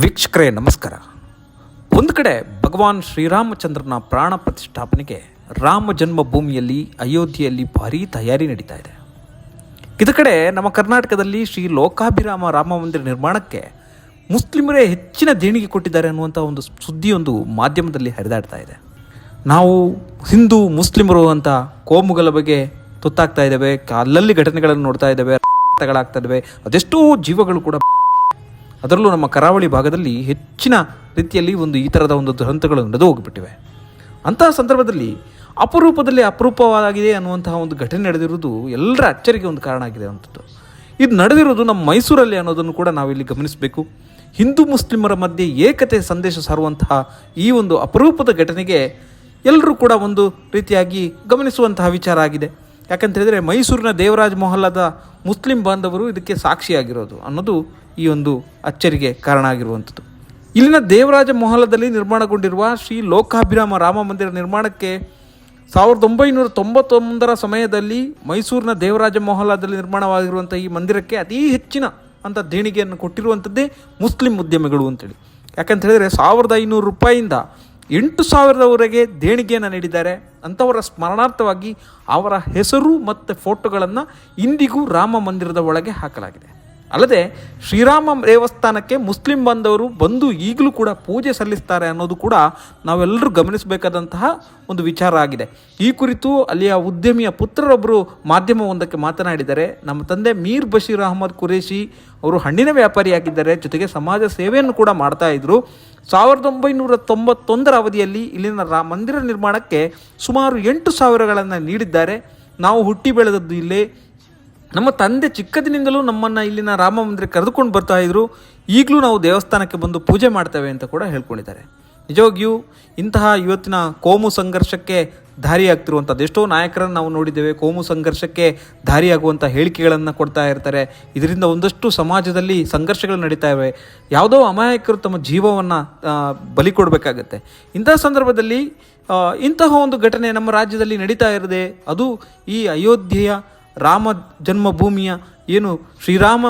ವೀಕ್ಷಕರೇ, ನಮಸ್ಕಾರ. ಒಂದು ಕಡೆ ಭಗವಾನ್ ಶ್ರೀರಾಮಚಂದ್ರನ ಪ್ರಾಣ ಪ್ರತಿಷ್ಠಾಪನೆಗೆ ರಾಮ ಜನ್ಮಭೂಮಿಯಲ್ಲಿ, ಅಯೋಧ್ಯೆಯಲ್ಲಿ ಭಾರೀ ತಯಾರಿ ನಡೀತಾ ಇದೆ. ಇದ ಕಡೆ ನಮ್ಮ ಕರ್ನಾಟಕದಲ್ಲಿ ಶ್ರೀ ಲೋಕಾಭಿರಾಮ ರಾಮ ಮಂದಿರ ನಿರ್ಮಾಣಕ್ಕೆ ಮುಸ್ಲಿಮರೇ ಹೆಚ್ಚಿನ ದೇಣಿಗೆ ಕೊಟ್ಟಿದ್ದಾರೆ ಅನ್ನುವಂಥ ಒಂದು ಸುದ್ದಿಯೊಂದು ಮಾಧ್ಯಮದಲ್ಲಿ ಹರಿದಾಡ್ತಾ ಇದೆ. ನಾವು ಹಿಂದೂ, ಮುಸ್ಲಿಮರು ಅಂತ ಕೋಮುಗಲ ಬಗ್ಗೆ ತುತ್ತಾಗ್ತಾ ಇದ್ದಾವೆ ಅಲ್ಲಲ್ಲಿ ಘಟನೆಗಳನ್ನು ನೋಡ್ತಾ ಇದ್ದಾವೆ ರಕ್ತಗಳಾಗ್ತಾ ಇದ್ದಾವೆ, ಅದೆಷ್ಟೋ ಜೀವಗಳು ಕೂಡ ಅದರಲ್ಲೂ ನಮ್ಮ ಕರಾವಳಿ ಭಾಗದಲ್ಲಿ ಹೆಚ್ಚಿನ ರೀತಿಯಲ್ಲಿ ಒಂದು ಈ ಥರದ ಒಂದು ದುರಂತಗಳು ನಡೆದು ಹೋಗಿಬಿಟ್ಟಿವೆ. ಅಂತಹ ಸಂದರ್ಭದಲ್ಲಿ ಅಪರೂಪದಲ್ಲಿ ಅಪರೂಪವಾಗಿದೆ ಅನ್ನುವಂತಹ ಒಂದು ಘಟನೆ ನಡೆದಿರುವುದು ಎಲ್ಲರ ಅಚ್ಚರಿಗೆ ಒಂದು ಕಾರಣ ಆಗಿದೆ ಅಂಥದ್ದು ಇದು ನಡೆದಿರೋದು ನಮ್ಮ ಮೈಸೂರಲ್ಲಿ ಅನ್ನೋದನ್ನು ಕೂಡ ನಾವಿಲ್ಲಿ ಗಮನಿಸಬೇಕು. ಹಿಂದೂ ಮುಸ್ಲಿಮರ ಮಧ್ಯೆ ಏಕತೆ ಸಂದೇಶ ಸಾರುವಂತಹ ಈ ಒಂದು ಅಪರೂಪದ ಘಟನೆಗೆ ಎಲ್ಲರೂ ಕೂಡ ಒಂದು ರೀತಿಯಾಗಿ ಗಮನಿಸುವಂತಹ ವಿಚಾರ ಆಗಿದೆ. ಯಾಕಂತ ಹೇಳಿದರೆ ಮೈಸೂರಿನ ದೇವರಾಜ ಮೊಹಲ್ಲದ ಮುಸ್ಲಿಂ ಬಾಂಧವರು ಇದಕ್ಕೆ ಸಾಕ್ಷಿಯಾಗಿರೋದು ಅನ್ನೋದು ಈ ಒಂದು ಅಚ್ಚರಿಗೆ ಕಾರಣ ಆಗಿರುವಂಥದ್ದು. ಇಲ್ಲಿನ ದೇವರಾಜ ಮೊಹಲ್ಲದಲ್ಲಿ ನಿರ್ಮಾಣಗೊಂಡಿರುವ ಶ್ರೀ ಲೋಕಾಭಿರಾಮ ರಾಮ ಮಂದಿರ ನಿರ್ಮಾಣಕ್ಕೆ ಸಾವಿರದ ಒಂಬೈನೂರ ತೊಂಬತ್ತೊಂದರ ಸಮಯದಲ್ಲಿ ಮೈಸೂರಿನ ದೇವರಾಜ ಮೊಹಲ್ಲಾದಲ್ಲಿ ನಿರ್ಮಾಣವಾಗಿರುವಂಥ ಈ ಮಂದಿರಕ್ಕೆ ಅತೀ ಹೆಚ್ಚಿನ ಅಂತ ದೇಣಿಗೆಯನ್ನು ಕೊಟ್ಟಿರುವಂಥದ್ದೇ ಮುಸ್ಲಿಂ ಉದ್ಯಮಿಗಳು ಅಂತೇಳಿ. ಯಾಕಂತ ಹೇಳಿದರೆ ಸಾವಿರದ ಐನೂರು ರೂಪಾಯಿಯಿಂದ ಎಂಟು ಸಾವಿರದವರೆಗೆ ದೇಣಿಗೆಯನ್ನು ನೀಡಿದ್ದಾರೆ. ಅಂಥವರ ಸ್ಮರಣಾರ್ಥವಾಗಿ ಅವರ ಹೆಸರು ಮತ್ತು ಫೋಟೋಗಳನ್ನು ಇಂದಿಗೂ ರಾಮ ಮಂದಿರದ ಒಳಗೆ ಹಾಕಲಾಗಿದೆ. ಅಲ್ಲದೆ ಶ್ರೀರಾಮ ದೇವಸ್ಥಾನಕ್ಕೆ ಮುಸ್ಲಿಂ ಬಂದವರು ಬಂದು ಈಗಲೂ ಕೂಡ ಪೂಜೆ ಸಲ್ಲಿಸ್ತಾರೆ ಅನ್ನೋದು ಕೂಡ ನಾವೆಲ್ಲರೂ ಗಮನಿಸಬೇಕಾದಂತಹ ಒಂದು ವಿಚಾರ ಆಗಿದೆ. ಈ ಕುರಿತು ಅಲ್ಲಿಯ ಉದ್ಯಮಿಯ ಪುತ್ರರೊಬ್ಬರು ಮಾಧ್ಯಮವೊಂದಕ್ಕೆ ಮಾತನಾಡಿದರೆ, ನಮ್ಮ ತಂದೆ ಮೀರ್ ಬಶೀರ್ ಅಹಮದ್ ಕುರೇಶಿ ಅವರು ಹಣ್ಣಿನ ವ್ಯಾಪಾರಿಯಾಗಿದ್ದಾರೆ, ಜೊತೆಗೆ ಸಮಾಜ ಸೇವೆಯನ್ನು ಕೂಡ ಮಾಡ್ತಾ ಇದ್ದರು ಸಾವಿರದ ಒಂಬೈನೂರ ತೊಂಬತ್ತೊಂದರ ಅವಧಿಯಲ್ಲಿ ಇಲ್ಲಿನ ರಾ, ಮಂದಿರ ನಿರ್ಮಾಣಕ್ಕೆ ಸುಮಾರು ಎಂಟು ಸಾವಿರಗಳನ್ನು ನೀಡಿದ್ದಾರೆ. ನಾವು ಹುಟ್ಟಿ ಬೆಳೆದದ್ದು ಇಲ್ಲೇ. ನಮ್ಮ ತಂದೆ ಚಿಕ್ಕದಿನಿಂದಲೂ ನಮ್ಮನ್ನು ಇಲ್ಲಿನ ರಾಮ ಮಂದಿರ ಕರೆದುಕೊಂಡು ಬರ್ತಾ ಇದ್ರು. ಈಗಲೂ ನಾವು ದೇವಸ್ಥಾನಕ್ಕೆ ಬಂದು ಪೂಜೆ ಮಾಡ್ತೇವೆ ಅಂತ ಕೂಡ ಹೇಳ್ಕೊಂಡಿದ್ದಾರೆ. ನಿಜವಾಗಿಯೂ ಇಂತಹ ಇವತ್ತಿನ ಕೋಮು ಸಂಘರ್ಷಕ್ಕೆ ದಾರಿಯಾಗ್ತಿರುವಂಥದ್ದು. ಎಷ್ಟೋ ನಾಯಕರನ್ನು ನಾವು ನೋಡಿದ್ದೇವೆ, ಕೋಮು ಸಂಘರ್ಷಕ್ಕೆ ದಾರಿಯಾಗುವಂಥ ಹೇಳಿಕೆಗಳನ್ನು ಕೊಡ್ತಾ ಇರ್ತಾರೆ. ಇದರಿಂದ ಒಂದಷ್ಟು ಸಮಾಜದಲ್ಲಿ ಸಂಘರ್ಷಗಳು ನಡೀತಾ ಇವೆ. ಯಾವುದೋ ಅಮಾಯಕರು ತಮ್ಮ ಜೀವವನ್ನು ಬಲಿ ಕೊಡಬೇಕಾಗತ್ತೆ. ಇಂತಹ ಸಂದರ್ಭದಲ್ಲಿ ಇಂತಹ ಒಂದು ಘಟನೆ ನಮ್ಮ ರಾಜ್ಯದಲ್ಲಿ ನಡೀತಾ ಇರದೆ, ಅದು ಈ ಅಯೋಧ್ಯೆಯ ರಾಮ ಜನ್ಮಭೂಮಿಯ ಏನು ಶ್ರೀರಾಮ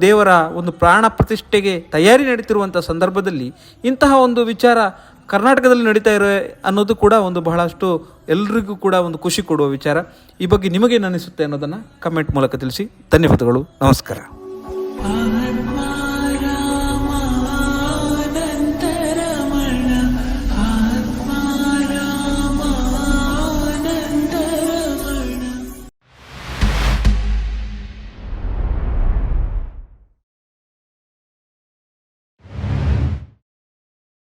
ದೇವರ ಒಂದು ಪ್ರಾಣ ಪ್ರತಿಷ್ಠೆಗೆ ತಯಾರಿ ನಡೀತಿರುವಂಥ ಸಂದರ್ಭದಲ್ಲಿ ಇಂತಹ ಒಂದು ವಿಚಾರ ಕರ್ನಾಟಕದಲ್ಲಿ ನಡೀತಾ ಇರೋ ಅನ್ನೋದು ಕೂಡ ಒಂದು ಬಹಳಷ್ಟು ಎಲ್ರಿಗೂ ಕೂಡ ಒಂದು ಖುಷಿ ಕೊಡುವ ವಿಚಾರ. ಈ ಬಗ್ಗೆ ನಿಮಗೇನು ಅನಿಸುತ್ತೆ ಅನ್ನೋದನ್ನು ಕಮೆಂಟ್ ಮೂಲಕ ತಿಳಿಸಿ. ಧನ್ಯವಾದಗಳು. ನಮಸ್ಕಾರ.